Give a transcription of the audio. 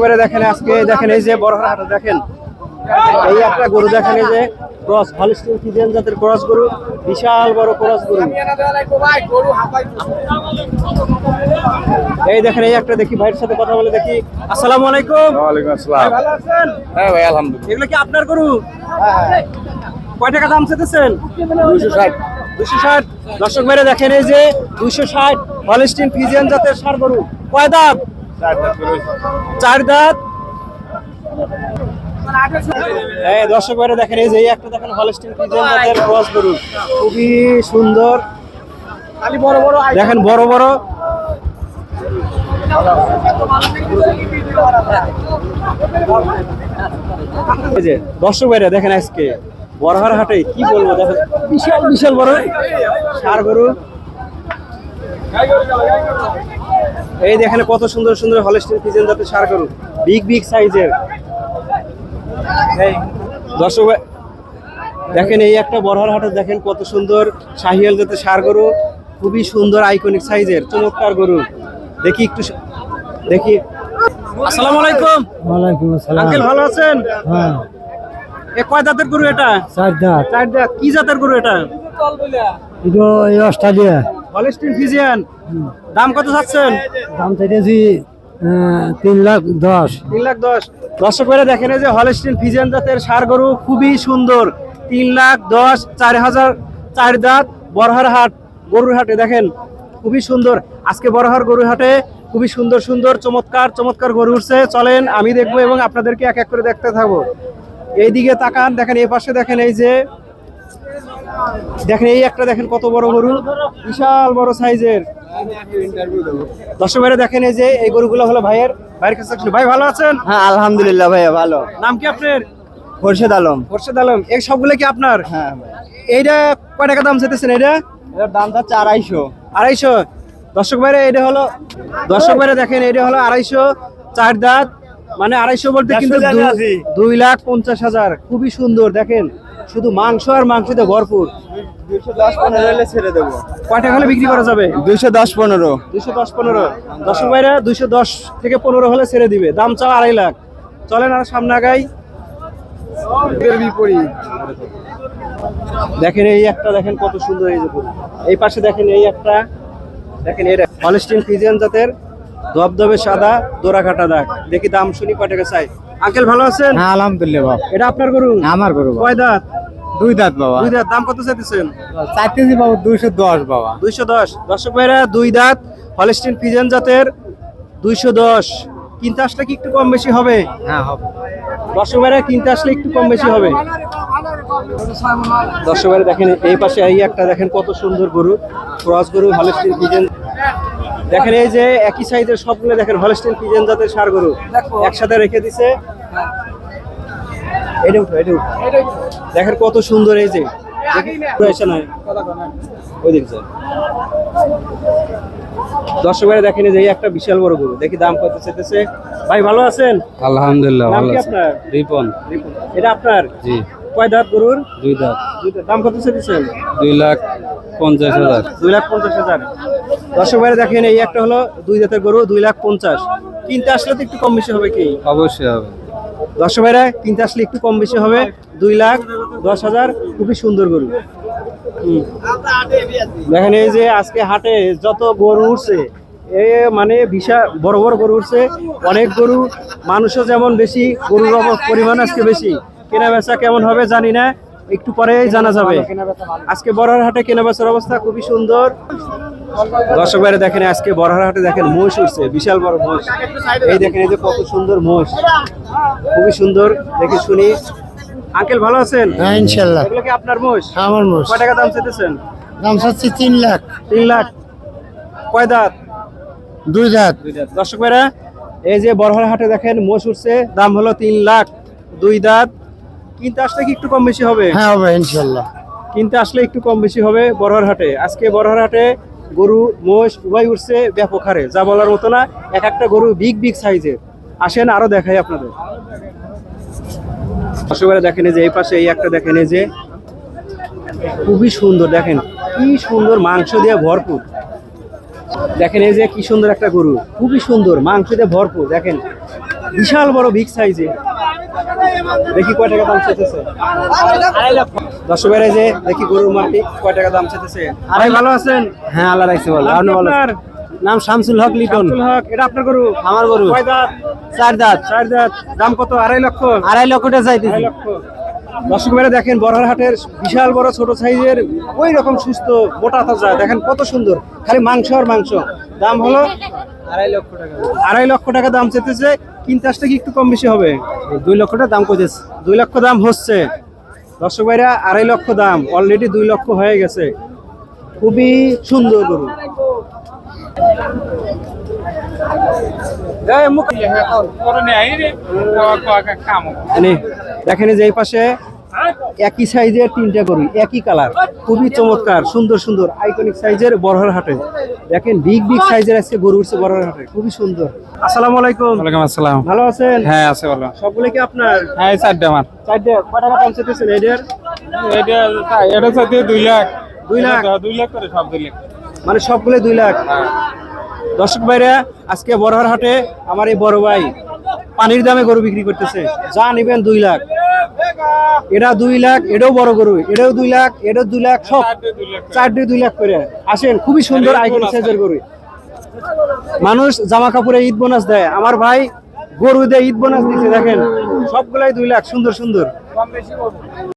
ভাইরা দেখেন আজকে দেখেন এই যে বড় হাট দেখেন। এই একটা গরু দেখেন এই যে ক্রস হলিস্টিন ফিজিয়ান জাতের ক্রস গরু বিশাল বড় ক্রস গরু। এই দেখেন এই একটা দেখি ভাইয়ের সাথে কথা বলে দেখি। আসসালামু আলাইকুম। ওয়ালাইকুম আসসালাম। ভালো আছেন? হ্যাঁ ভাই আলহামদুলিল্লাহ। এগুলো কি আপনার গরু? কয় টাকা দাম চেতেছেন? দুশো ষাট। দুশো ষাট। দর্শক ভাইরা দেখেন এই যে দুশো ষাট হলিস্টিন ফিজিয়ান জাতের সার গরু। কয় দাম? চার দাঁত এই দর্শক ভাইরা দেখেন এই যে একটা দেখেন হলস্টিন ফ্রিজিয়ান জাতের ক্রস গরু। খুবই সুন্দর। খালি বড় বড় দেখেন বড় বড়। এই যে দর্শক ভাইরা দেখেন আজকে বড়হার হাটে কি বলব দেখেন। বিশাল বিশাল বড়। সার গরু। এই দেখেন কত সুন্দর সুন্দর হলস্টিন ফ্রিজিয়ান জাতের সার গরু। বিগ বিগ সাইজের। এই। দর্শক ভাই- দেখেন এই একটা বড়হার হাটে দেখেন কত সুন্দর শাহিয়াল জাতের সার গরু। খুবই সুন্দর আইকনিক সাইজের চমৎকার গরু। দেখি একটু দেখি। আসসালামু আলাইকুম। ওয়ালাইকুম আসসালাম। আঙ্কেল ভালো আছেন? হ্যাঁ। এ কয় জাতের গরু এটা? চার দাঁত চার দাঁত কি জাতের গরু এটা? এটা এই অস্ট্রেলিয়া। Holstein Friesian. দাম কত চাচ্ছেন? দাম চাইতেছি তিন লাখ দশ। তিন লাখ দশ। দর্শক ভাইরা দেখেন এই যে হলস্টিন ফিজেন জাতের সার গরু খুবই সুন্দর। তিন লাখ দশ চার হাজার চার দাঁত বড়হার হাট গরুর হাটে দেখেন খুবই সুন্দর। আজকে বড়হার গরুর হাটে খুবই সুন্দর সুন্দর চমৎকার চমৎকার গরু উঠছে। চলেন আমি দেখব এবং আপনাদেরকে এক এক করে দেখতে থাকব। এইদিকে তাকান দেখেন এই পাশে দেখেন এই যে দেখেন এই একটা দেখেন কত বড় গরু। বিশাল বড় সাইজের। দর্শক ভাইরা দেখেন এই যে এই গরুগুলো হলো ভাইয়ের। ভাইয়ের কাছে ছিল। ভাই ভালো আছেন? হ্যাঁ আলহামদুলিল্লাহ ভাইয়া ভালো। নাম কি আপনার? খোরশেদ আলম। খোরশেদ আলম। এই সবগুলো কি আপনার? হ্যাঁ এইটা কয় টাকা দাম চাইতেছেন এটা এটার দাম চাচ্ছে আড়াইশো। আড়াইশো। দর্শক ভাইরা এটা হলো দর্শক ভাইরা দেখেন এটা হলো আড়াইশো। চার দাঁত। মানে আড়াইশো বলতে কিন্তু দুই লাখ পঞ্চাশ হাজার। খুবই সুন্দর দেখেন। শুধু মাংস আর মাংসতে ভরপুর। হলে বিক্রি করা যাবে? দুইশো দশ পনেরো। দুইশো দশ পনেরো। দর্শক ভাইরা দুইশো দশ থেকে পনেরো হলে ছেড়ে দিবে। দাম চাও আড়াই লাখ। চলেন আর সামনে আগাই। বিপরীত। দেখেন এই একটা দেখেন কত সুন্দর এই যে এই পাশে দেখেন এই একটা। দেখেন এটা। হলস্টিন ফিজিয়ান জাতের ধবধবে সাদা দোরা কাটা দাগ। দেখি দাম শুনি কয় টাকা চাই। আঙ্কেল ভালো আছেন? হ্যাঁ আলহামদুলিল্লাহ বাবা। এটা আপনার গরু? আমার গরু কয় দাঁত? দুই দাঁত বাবা। দুই দাঁত। দাম কত চাইতেছেন? চাইতেছি বাবা দুইশো দশ বাবা। দুইশো দশ। দর্শক ভাইরা দুই দাঁত। হলস্টিন ফিজিয়ান জাতের দুইশো দশ। কিনতে আসলে কি একটু কম বেশি হবে? হ্যাঁ হবে। দর্শক ভাইরা কিনতে আসলে একটু কম বেশি হবে। দর্শক ভাইরা দেখেন এই পাশে এই একটা দেখেন কত সুন্দর গরু। ক্রস গরু হলস্টিন পিজেন দেখেন এই যে একই সাইজের সবগুলো দেখেন হলস্টিন পিজেন জাতের সার গরু। একসাথে রেখে দিছে। এটা উঠো এটা উঠো। দেখেন কত সুন্দর এই যে। ওই দিক যায়। দেখেন এই যে এই একটা বিশাল বড় গরু। দেখি দাম কত ভাই ভালো আছেন? আলহামদুলিল্লাহ ভালো কি রিপন। এটা আপনার? জি। কয় দাঁত গরুর? দুই দাঁত। দাম কত চেয়েছেন দুই লাখ পঞ্চাশ হাজার। দুই লাখ পঞ্চাশ হাজার। দর্শক ভাইরা দেখেন এই একটা হলো দুই জাতের গরু দুই লাখ পঞ্চাশ। কিনতে আসলে তো একটু কম বেশি হবে কি? অবশ্যই হবে। দর্শক ভাইরা কিনতে আসলে একটু কম বেশি হবে। দুই লাখ দশ হাজার খুবই সুন্দর গরু। দেখেন এই যে আজকে হাটে যত গরু উঠছে এ মানে বিশাল বড় বড় গরু উঠছে অনেক গরু মানুষও যেমন বেশি গরুর পরিমাণ আজকে বেশি। কেনা বেচা কেমন হবে জানি না। একটু পরেই জানা যাবে। আজকে বড়হার হাটে কেনা বেচার অবস্থা খুবই সুন্দর। দর্শক বাইরে দেখেন আজকে বড়হার হাটে দেখেন মোষ উঠছে বিশাল বড় মোষ এই দেখেন এই যে কত সুন্দর মোষ খুবই সুন্দর দেখে শুনি। আঙ্কেল ভালো আছেন? হ্যাঁ ইনশাল্লাহ। এগুলো কি আপনার মোষ আমার মোষ কয় টাকা দাম চেতেছেন দাম চাচ্ছি তিন লাখ। তিন লাখ। কয় দাঁত? দুই দাঁত। দর্শক ভাইরা এই যে বড়হার হাটে দেখেন মোষ উঠছে দাম হলো তিন লাখ। দুই দাঁত। কিনতে আসলে কি একটু কম বেশি হবে? হ্যাঁ হবে ইনশাল্লাহ। কিনতে আসলে একটু কম বেশি হবে বড়হার হাটে আজকে বড়হার হাটে গরু মোষ উভয় উঠছে ব্যাপক হারে। যা বলার মতো না এক একটা গরু বিগ বিগ সাইজের আসেন আরও দেখাই আপনাদের। দর্শক দেখেন এই যে এই পাশে এই একটা দেখেন এই যে। খুবই সুন্দর দেখেন কি সুন্দর মাংস দিয়ে ভরপুর। দেখেন এই যে কি সুন্দর একটা গরু। খুবই সুন্দর মাংস দিয়ে ভরপুর দেখেন। বিশাল বড় বিগ সাইজে দেখি কয় টাকা দাম চেতেছে দর্শক ভাইরা যে দেখি গরুর মাটি কয় টাকা দাম চেতেছে আরে ভালো আছেন? হ্যাঁ আল্লাহ রাখছে বলো আপনি ভালো? নাম শামসুল হক লিটন। শামসুল হক এটা আপনার গরু? আমার গরু। কয় দাঁত? চার দাঁত। চার দাঁত। দাম কত? আড়াই লক্ষ? আড়াই লক্ষটা চাইতেছি। আড়াই লক্ষ। দর্শক ভাইরা দেখেন বড়হার হাটের বিশাল বড় ছোট সাইজের ওই রকম সুস্থ মোটা তাজা। দেখেন কত সুন্দর। খালি মাংস আর মাংস। দাম হলো আড়াই লক্ষ টাকা। লক্ষ টাকা দাম চেতেছে কিনতে আসতে কি একটু কম বেশি হবে? দুই লক্ষটা দাম কইতেছে। দুই লক্ষ দাম হচ্ছে। দর্শক ভাইরা আড়াই লক্ষ দাম। অলরেডি দুই লক্ষ হয়ে গেছে। খুবই সুন্দর গরু। দেখেন যে এই পাশে একই সাইজের তিনটা গরু একই কালার খুবই চমৎকার সুন্দর সুন্দর আইকনিক সাইজের বড়হার হাটে। দেখেন বিগ বিগ সাইজের আজকে গরু উঠছে বড়হার হাটে। খুবই সুন্দর। আসসালামু আলাইকুম। ওয়ালাইকুম আসসালাম। ভালো আছেন? হ্যাঁ আছে বলো সবগুলো কি আপনার? হ্যাঁ চারটে আমার। চারটে। কয় টাকা দাম এদের? এটা এটা চাইতে দুই লাখ। দুই লাখ? দুই লাখ করে সব দুই লাখ। মানে সবগুলো দুই লাখ? দর্শক ভাইরা আজকে বড়হার হাটে আমার এই বড় ভাই পানির দামে গরু বিক্রি করতেছে। যা নিবেন দুই লাখ। এটা দুই লাখ এটাও বড় গরু এটাও দুই লাখ এটাও দুই লাখ সব চারটে দুই লাখ করে। আসেন খুবই সুন্দর আইকন সাইজের গরু। মানুষ জামা কাপড়ে ঈদ বোনাস দেয়। আমার ভাই গরু দিয়ে ঈদ বোনাস দিচ্ছে দেখেন। সবগুলাই দুই লাখ সুন্দর সুন্দর।